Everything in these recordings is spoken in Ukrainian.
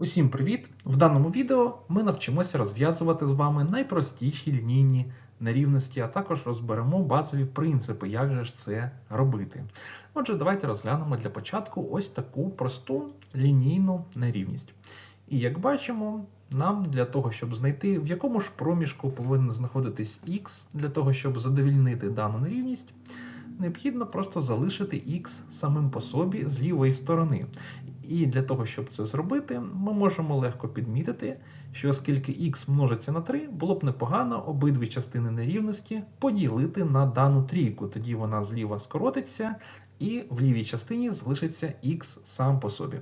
Усім привіт! В даному відео ми навчимося розв'язувати з вами найпростіші лінійні нерівності, а також розберемо базові принципи, як же ж це робити. Отже, давайте розглянемо для початку ось таку просту лінійну нерівність. І як бачимо, нам для того, щоб знайти, в якому ж проміжку повинен знаходитись х, для того, щоб задовільнити дану нерівність, необхідно просто залишити х самим по собі з лівої сторони. І для того, щоб це зробити, ми можемо легко підмітити, що оскільки х множиться на 3, було б непогано обидві частини нерівності поділити на дану трійку. Тоді вона зліва скоротиться, і в лівій частині залишиться х сам по собі.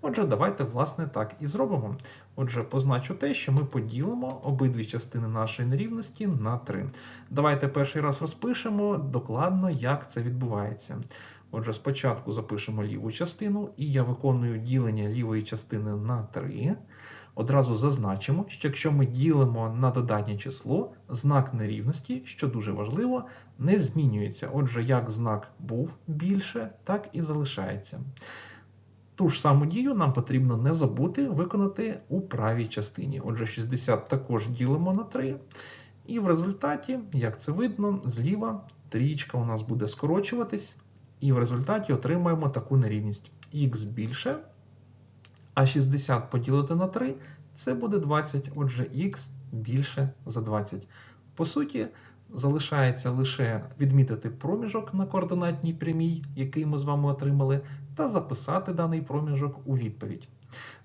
Отже, давайте, власне, так і зробимо. Отже, позначу те, що ми поділимо обидві частини нашої нерівності на 3. Давайте перший раз розпишемо докладно, як це відбувається. Отже, спочатку запишемо ліву частину, і я виконую ділення лівої частини на 3. Одразу зазначимо, що якщо ми ділимо на додатнє число, знак нерівності, що дуже важливо, не змінюється. Отже, як знак був більше, так і залишається. Ту ж саму дію нам потрібно не забути виконати у правій частині. Отже, 60 також ділимо на 3. І в результаті, як це видно, зліва трієчка у нас буде скорочуватись. І в результаті отримаємо таку нерівність. Х більше, а 60 поділити на 3 це буде 20, отже, х більше за 20. По суті, залишається лише відмітити проміжок на координатній прямій, який ми з вами отримали, та записати даний проміжок у відповідь.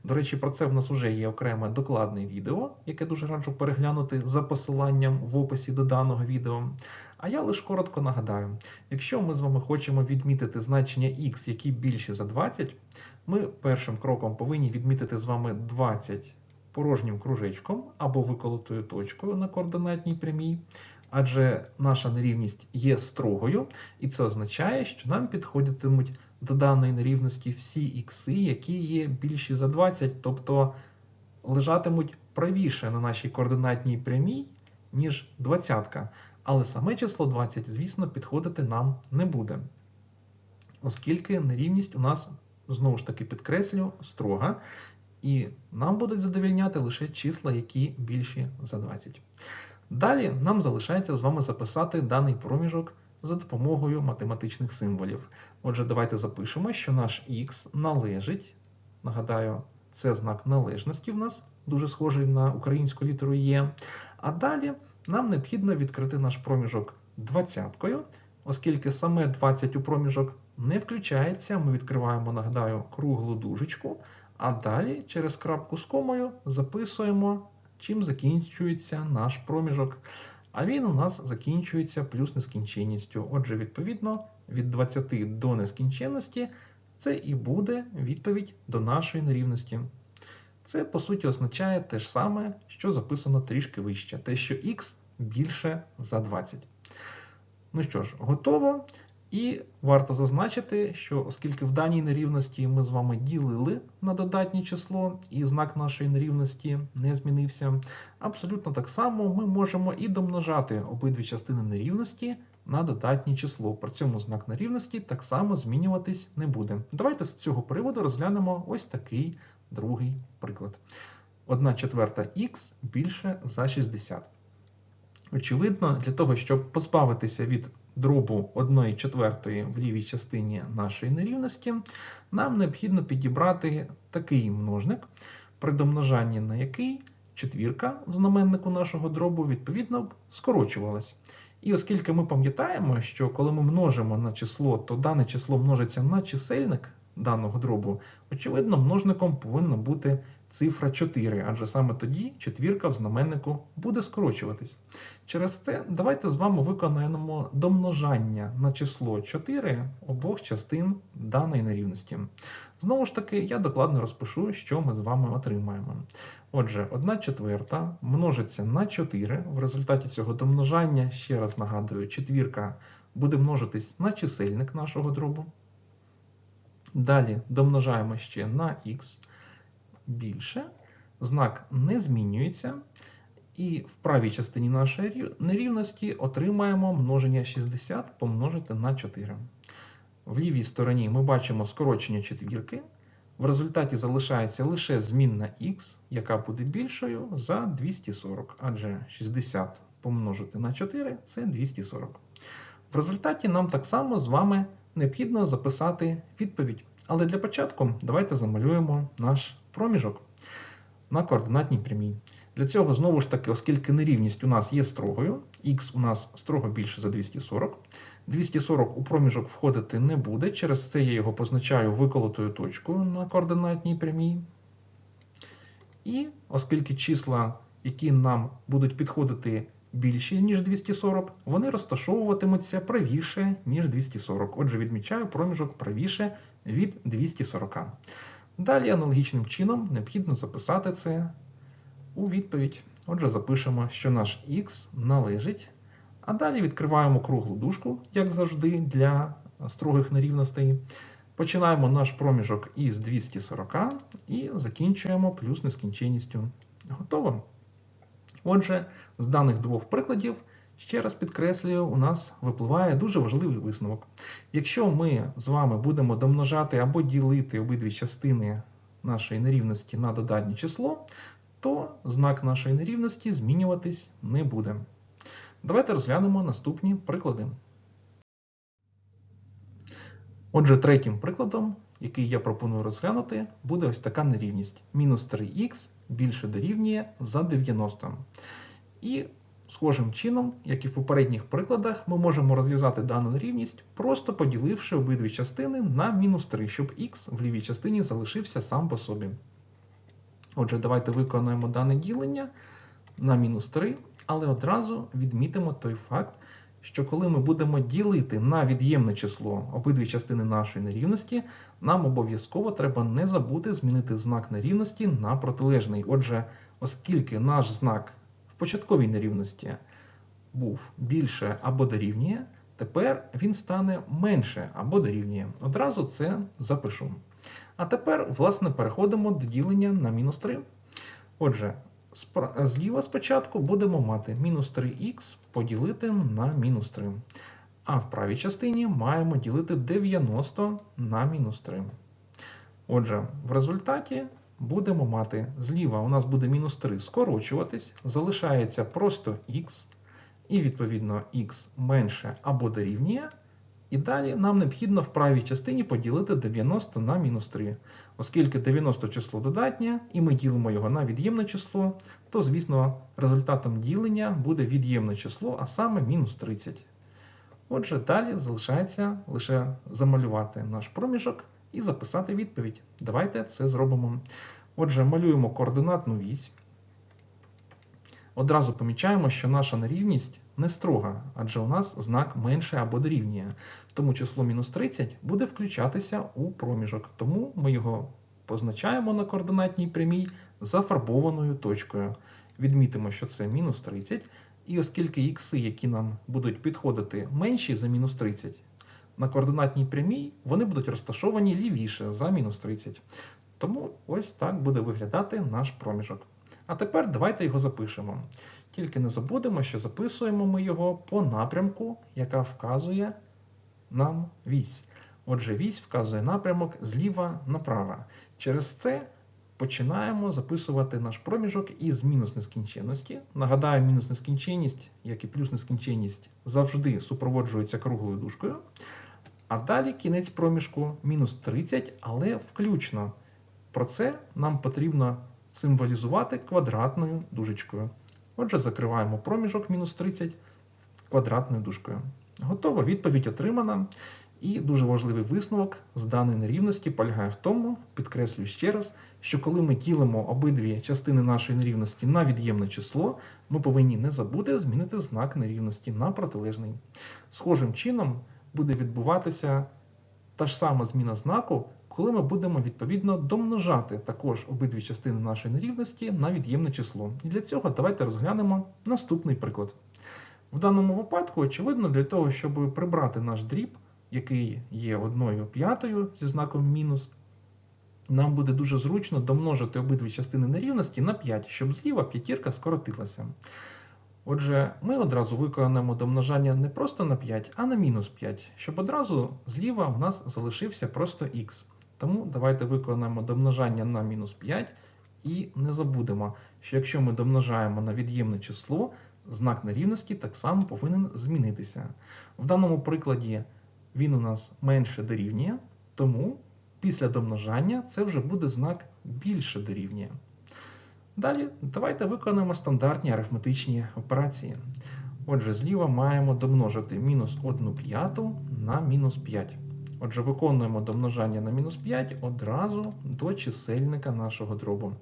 До речі, про це в нас вже є окреме докладне відео, яке дуже раджу переглянути за посиланням в описі до даного відео. А я лише коротко нагадаю: якщо ми з вами хочемо відмітити значення x, які більші за 20, ми першим кроком повинні відмітити з вами 20 порожнім кружечком або виколотою точкою на координатній прямій. Адже наша нерівність є строгою, і це означає, що нам підходитимуть до даної нерівності всі ікси, які є більші за 20, тобто лежатимуть правіше на нашій координатній прямій, ніж двадцятка. Але саме число 20, звісно, підходити нам не буде. Оскільки нерівність у нас, знову ж таки, підкреслю, строга, і нам будуть задовільняти лише числа, які більші за 20. Далі нам залишається з вами записати даний проміжок за допомогою математичних символів. Отже, давайте запишемо, що наш х належить, нагадаю, це знак належності в нас, дуже схожий на українську літеру Є. А далі нам необхідно відкрити наш проміжок двадцяткою, оскільки саме 20 у проміжок не включається, ми відкриваємо, нагадаю, круглу дужечку, а далі через крапку з комою записуємо, чим закінчується наш проміжок. А він у нас закінчується плюс нескінченністю. Отже, відповідно, від 20 до нескінченності це і буде відповідь до нашої нерівності. Це, по суті, означає те ж саме, що записано трішки вище, те, що х більше за 20. Ну що ж, готово. І варто зазначити, що оскільки в даній нерівності ми з вами ділили на додатнє число, і знак нашої нерівності не змінився, абсолютно так само ми можемо і домножати обидві частини нерівності на додатнє число. При цьому знак нерівності так само змінюватись не буде. Давайте з цього приводу розглянемо ось такий другий приклад. 1 четверта х більше за 60. Очевидно, для того, щоб позбавитися від дробу 1 четвертої в лівій частині нашої нерівності, нам необхідно підібрати такий множник, при домножанні на який четвірка в знаменнику нашого дробу відповідно скорочувалась. І оскільки ми пам'ятаємо, що коли ми множимо на число, то дане число множиться на чисельник даного дробу, очевидно, множником повинна бути цифра 4, адже саме тоді четвірка в знаменнику буде скорочуватись. Через це давайте з вами виконаємо домножання на число 4 обох частин даної нерівності. Знову ж таки, я докладно розпишу, що ми з вами отримаємо. Отже, 1 четверта множиться на 4. В результаті цього домножання, ще раз нагадую, четвірка буде множитись на чисельник нашого дробу. Далі домножаємо ще на х більше, знак не змінюється. І в правій частині нашої нерівності отримаємо множення 60 помножити на 4. В лівій стороні ми бачимо скорочення четвірки. В результаті залишається лише змінна х, яка буде більшою за 240, адже 60 помножити на 4 це 240. В результаті нам так само з вами необхідно записати відповідь. Але для початку давайте замалюємо наш проміжок на координатній прямій. Для цього, знову ж таки, оскільки нерівність у нас є строгою, х у нас строго більше за 240, 240 у проміжок входити не буде, через це я його позначаю виколотою точкою на координатній прямій. І оскільки числа, які нам будуть підходити більші, ніж 240, вони розташовуватимуться правіше, ніж 240. Отже, відмічаю проміжок правіше від 240. Далі аналогічним чином необхідно записати це у відповідь. Отже, запишемо, що наш х належить. А далі відкриваємо круглу дужку, як завжди, для строгих нерівностей. Починаємо наш проміжок із 240 і закінчуємо плюс нескінченністю. Готово. Отже, з даних двох прикладів, ще раз підкреслюю, у нас випливає дуже важливий висновок. Якщо ми з вами будемо домножати або ділити обидві частини нашої нерівності на додатнє число, то знак нашої нерівності змінюватись не буде. Давайте розглянемо наступні приклади. Отже, третім прикладом, який я пропоную розглянути, буде ось така нерівність. Мінус 3х більше дорівнює за 90. І схожим чином, як і в попередніх прикладах, ми можемо розв'язати дану нерівність, просто поділивши обидві частини на мінус 3, щоб х в лівій частині залишився сам по собі. Отже, давайте виконаємо дане ділення на мінус 3, але одразу відмітимо той факт, що коли ми будемо ділити на від'ємне число обидві частини нашої нерівності, нам обов'язково треба не забути змінити знак нерівності на протилежний. Отже, оскільки наш знак початковій нерівності був більше або дорівнює, тепер він стане менше або дорівнює. Одразу це запишу. А тепер, власне, переходимо до ділення на мінус 3. Отже, зліва спочатку будемо мати мінус 3х поділити на мінус 3. А в правій частині маємо ділити 90 на мінус 3. Отже, в результаті будемо мати зліва у нас буде мінус 3 скорочуватись, залишається просто х, і відповідно х менше або дорівнює. І далі нам необхідно в правій частині поділити 90 на мінус 3. Оскільки 90 число додатнє, і ми ділимо його на від'ємне число, то, звісно, результатом ділення буде від'ємне число, а саме мінус 30. Отже, далі залишається лише замалювати наш проміжок і записати відповідь. Давайте це зробимо. Отже, малюємо координатну вісь. Одразу помічаємо, що наша нерівність не строга, адже у нас знак менше або дорівнює. Тому число мінус 30 буде включатися у проміжок, тому ми його позначаємо на координатній прямій зафарбованою точкою. Відмітимо, що це мінус 30, і оскільки ікси, які нам будуть підходити менші за мінус 30, на координатній прямій вони будуть розташовані лівіше за мінус 30. Тому ось так буде виглядати наш проміжок. А тепер давайте його запишемо. Тільки не забудемо, що записуємо ми його по напрямку, яка вказує нам вісь. Отже, вісь вказує напрямок зліва направо. Через це починаємо записувати наш проміжок із мінус нескінченності. Нагадаю, мінус нескінченність, як і плюс нескінченність, завжди супроводжується круглою дужкою. А далі кінець проміжку мінус 30, але включно. Про це нам потрібно символізувати квадратною дужечкою. Отже, закриваємо проміжок мінус 30 квадратною дужкою. Готово, відповідь отримана. І дуже важливий висновок з даної нерівності полягає в тому, підкреслюю ще раз, що коли ми ділимо обидві частини нашої нерівності на від'ємне число, ми повинні не забути змінити знак нерівності на протилежний. Схожим чином буде відбуватися та ж сама зміна знаку, коли ми будемо відповідно домножати також обидві частини нашої нерівності на від'ємне число. І для цього давайте розглянемо наступний приклад. В даному випадку, очевидно, для того, щоб прибрати наш дріб, який є одною п'ятою зі знаком мінус, нам буде дуже зручно домножити обидві частини нерівності на 5, щоб зліва п'ятірка скоротилася. Отже, ми одразу виконаємо домножання не просто на 5, а на мінус 5, щоб одразу зліва у нас залишився просто х. Тому давайте виконаємо домножання на мінус 5 і не забудемо, що якщо ми домножаємо на від'ємне число, знак нерівності так само повинен змінитися. В даному прикладі він у нас менше дорівнює, тому після домножання це вже буде знак більше дорівнює. Далі давайте виконаємо стандартні арифметичні операції. Отже, зліва маємо домножити мінус 1 п'яту на мінус 5. Отже, виконуємо домножання на мінус 5 одразу до чисельника нашого дробу.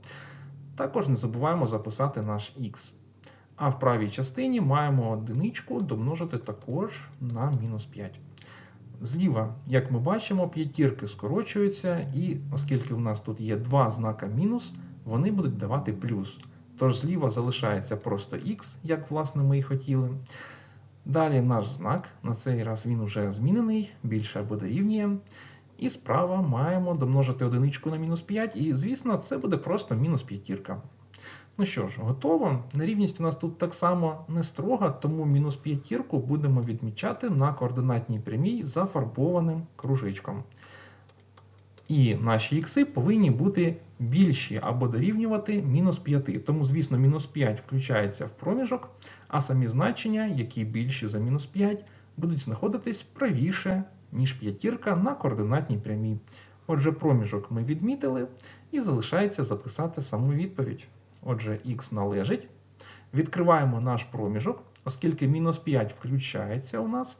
Також не забуваємо записати наш х. А в правій частині маємо одиничку домножити також на мінус 5. Зліва, як ми бачимо, п'ятірки скорочуються, і оскільки в нас тут є два знака мінус, вони будуть давати плюс. Тож зліва залишається просто х, як власне ми і хотіли. Далі наш знак, на цей раз він уже змінений, більше або дорівнює. І справа маємо домножити одиничку на мінус 5, і, звісно, це буде просто мінус п'ятірка. Ну що ж, готово. Нерівність у нас тут так само не строга, тому мінус п'ятірку будемо відмічати на координатній прямій зафарбованим кружечком. І наші ікси повинні бути більші або дорівнювати мінус 5. Тому, звісно, мінус 5 включається в проміжок, а самі значення, які більші за мінус 5, будуть знаходитись правіше, ніж п'ятірка на координатній прямій. Отже, проміжок ми відмітили і залишається записати саму відповідь. Отже, х належить. Відкриваємо наш проміжок, оскільки мінус 5 включається у нас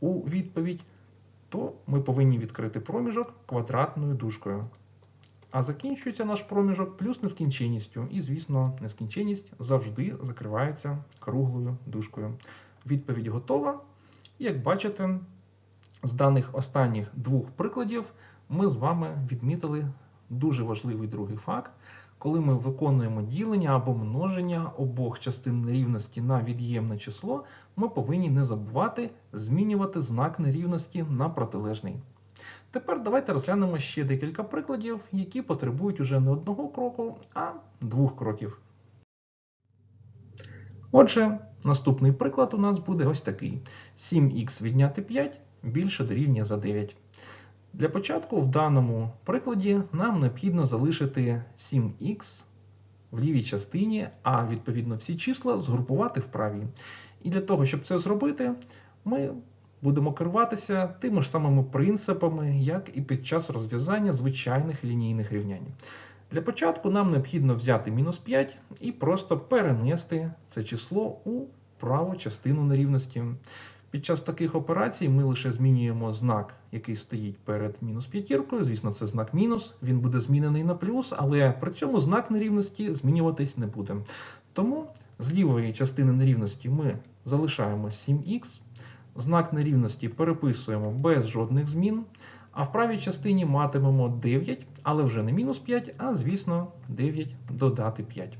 у відповідь, то ми повинні відкрити проміжок квадратною дужкою. А закінчується наш проміжок плюс нескінченністю. І, звісно, нескінченність завжди закривається круглою дужкою. Відповідь готова. Як бачите, з даних останніх двох прикладів ми з вами відмітили дуже важливий другий факт. Коли ми виконуємо ділення або множення обох частин нерівності на від'ємне число, ми повинні не забувати змінювати знак нерівності на протилежний. Тепер давайте розглянемо ще декілька прикладів, які потребують уже не одного кроку, а двох кроків. Отже, наступний приклад у нас буде ось такий: 7х відняти 5 більше дорівнює за 9. Для початку в даному прикладі нам необхідно залишити 7х в лівій частині, а відповідно всі числа згрупувати в правій. І для того, щоб це зробити, ми будемо керуватися тими ж самими принципами, як і під час розв'язання звичайних лінійних рівнянь. Для початку нам необхідно взяти мінус 5 і просто перенести це число у праву частину нерівності. Під час таких операцій ми лише змінюємо знак, який стоїть перед мінус п'ятіркою. Звісно, це знак мінус, він буде змінений на плюс, але при цьому знак нерівності змінюватись не буде. Тому з лівої частини нерівності ми залишаємо 7х, знак нерівності переписуємо без жодних змін, а в правій частині матимемо 9, але вже не мінус 5, а звісно 9 додати 5.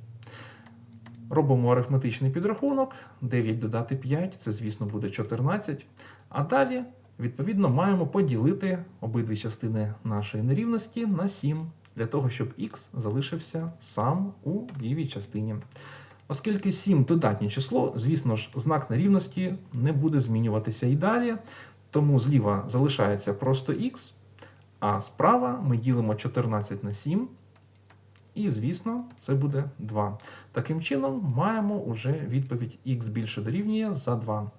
Робимо арифметичний підрахунок. 9 додати 5, це, звісно, буде 14. А далі, відповідно, маємо поділити обидві частини нашої нерівності на 7, для того, щоб х залишився сам у лівій частині. Оскільки 7 додатнє число, звісно ж, знак нерівності не буде змінюватися і далі, тому зліва залишається просто х, а справа ми ділимо 14 на 7. І, звісно, це буде 2. Таким чином, маємо уже відповідь х більше дорівнює за 2.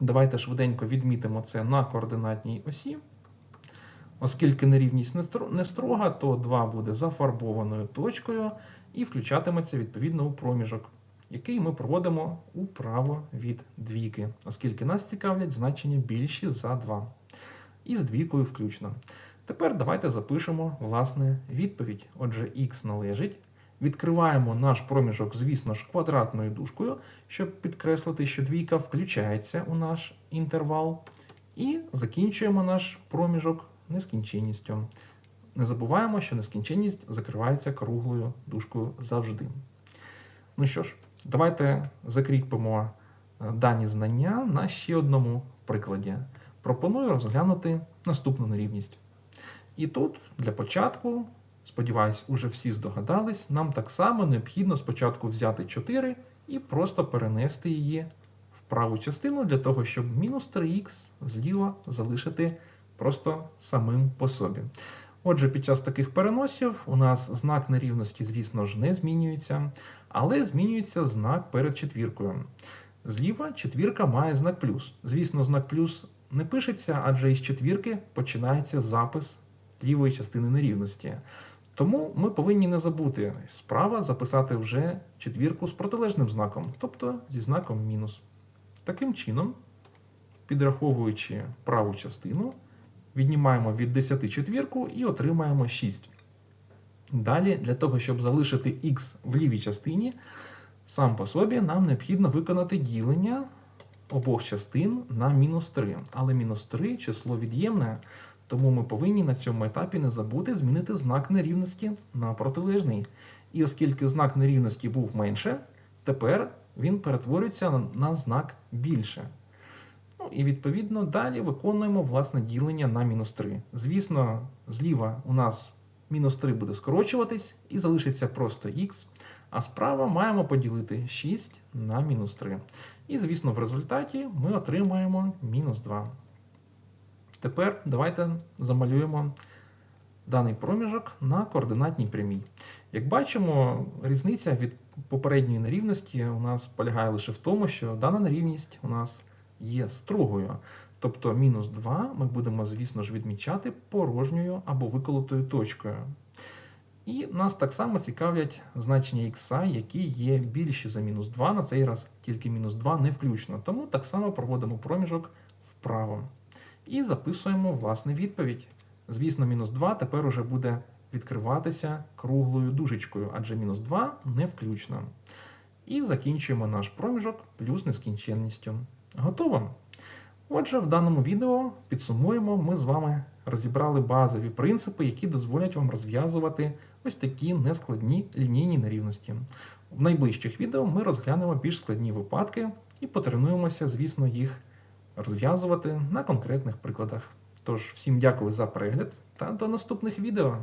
Давайте швиденько відмітимо це на координатній осі. Оскільки нерівність не строга, то 2 буде зафарбованою точкою і включатиметься відповідно у проміжок, який ми проводимо управо від двійки, оскільки нас цікавлять значення більші за 2. І з двійкою включно. Тепер давайте запишемо власне відповідь. Отже, х належить. Відкриваємо наш проміжок, звісно ж, квадратною дужкою, щоб підкреслити, що двійка включається у наш інтервал. І закінчуємо наш проміжок нескінченністю. Не забуваємо, що нескінченність закривається круглою дужкою завжди. Ну що ж, давайте закріпимо е, дані знання на ще одному прикладі. Пропоную розглянути наступну нерівність. І тут для початку, сподіваюсь, уже всі здогадались, нам так само необхідно спочатку взяти 4 і просто перенести її в праву частину для того, щоб мінус 3х зліва залишити просто самим по собі. Отже, під час таких переносів у нас знак нерівності, звісно ж, не змінюється, але змінюється знак перед четвіркою. Зліва четвірка має знак плюс. Звісно, знак плюс не пишеться, адже із четвірки починається запис лівої частини нерівності. Тому ми повинні не забути справа записати вже четвірку з протилежним знаком, тобто зі знаком мінус. Таким чином, підраховуючи праву частину, віднімаємо від 10 четвірку і отримаємо 6. Далі, для того, щоб залишити х в лівій частині, сам по собі нам необхідно виконати ділення обох частин на мінус 3. Але мінус 3 число від'ємне, тому ми повинні на цьому етапі не забути змінити знак нерівності на протилежний. І оскільки знак нерівності був менше, тепер він перетворюється на, на знак більше. Ну і відповідно далі виконуємо власне ділення на мінус 3. Звісно, зліва у нас мінус 3 буде скорочуватись і залишиться просто х, а справа маємо поділити 6 на мінус 3. І, звісно, в результаті ми отримаємо мінус 2. Тепер давайте замалюємо даний проміжок на координатній прямій. Як бачимо, різниця від попередньої нерівності у нас полягає лише в тому, що дана нерівність у нас є строгою. Тобто мінус 2 ми будемо, звісно ж, відмічати порожньою або виколотою точкою. І нас так само цікавлять значення х, які є більші за мінус 2, на цей раз тільки мінус 2 не включно. Тому так само проводимо проміжок вправо. І записуємо власне відповідь. Звісно, мінус 2 тепер уже буде відкриватися круглою дужечкою, адже мінус 2 не включно. І закінчуємо наш проміжок плюс нескінченністю. Готово? Отже, в даному відео підсумуємо, ми з вами розібрали базові принципи, які дозволять вам розв'язувати ось такі нескладні лінійні нерівності. В найближчих відео ми розглянемо більш складні випадки і потренуємося, звісно, їх розв'язувати на конкретних прикладах. Тож, всім дякую за перегляд та до наступних відео.